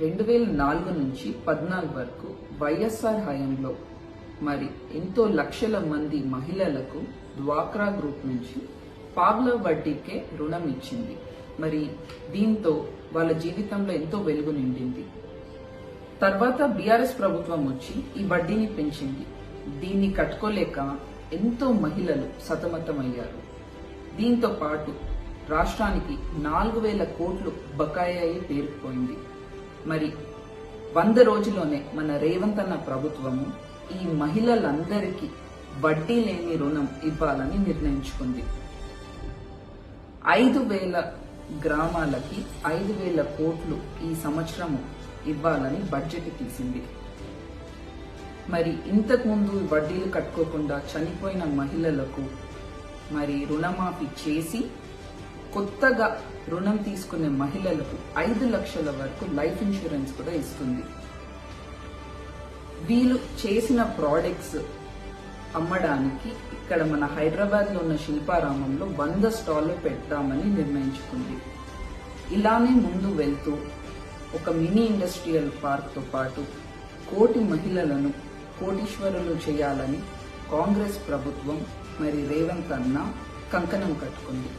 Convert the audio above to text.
రెండు వేల నాలుగు నుంచి పద్నాలుగు వరకు వైఎస్ఆర్ హయాంలో మరి ఎంతో లక్షల మంది మహిళలకు డ్వాక్రా గ్రూప్ నుంచి పావుల వడ్డీకే రుణం ఇచ్చింది. మరి దీంతో వాళ్ళ జీవితంలో ఎంతో వెలుగు నిండింది. తర్వాత బీఆర్ఎస్ ప్రభుత్వం వచ్చి ఈ వడ్డీని పెంచింది. దీన్ని కట్టుకోలేక ఎంతో మహిళలు సతమతమయ్యారు. దీంతో పాటు రాష్ట్రానికి నాలుగు వేల కోట్లు బకాయి అయి పేరుకుపోయింది. మరి వంద రోజుల్లోనే మన రేవంత్ అన్న ప్రభుత్వము ఈ మహిళలందరికీ వడ్డీ లేని రుణం ఇవ్వాలని నిర్ణయించుకుంది. ఐదు వేల గ్రామాలకి ఐదు వేల కోట్లు ఈ సంవత్సరము ఇవ్వాలని బడ్జెట్ తీసింది. మరి ఇంతకుముందు వడ్డీలు కట్టుకోకుండా చనిపోయిన మహిళలకు మరి రుణమాఫీ చేసి కొత్తగా రుణం తీసుకునే మహిళలకు ఐదు లక్షల వరకు లైఫ్ ఇన్సూరెన్స్ కూడా ఇస్తుంది. వీళ్ళు చేసిన ప్రోడక్ట్స్ అమ్మడానికి ఇక్కడ మన హైదరాబాద్లో ఉన్న శిల్పారామంలో వంద స్టాల్లు పెడతామని నిర్ణయించుకుంది. ఇలానే ముందు వెళ్తూ ఒక మినీ ఇండస్ట్రియల్ పార్క్తో పాటు కోటి మహిళలను కోటీశ్వరులు చేయాలని కాంగ్రెస్ ప్రభుత్వం మరి రేవంత్ అన్న కంకణం కట్టుకుంది.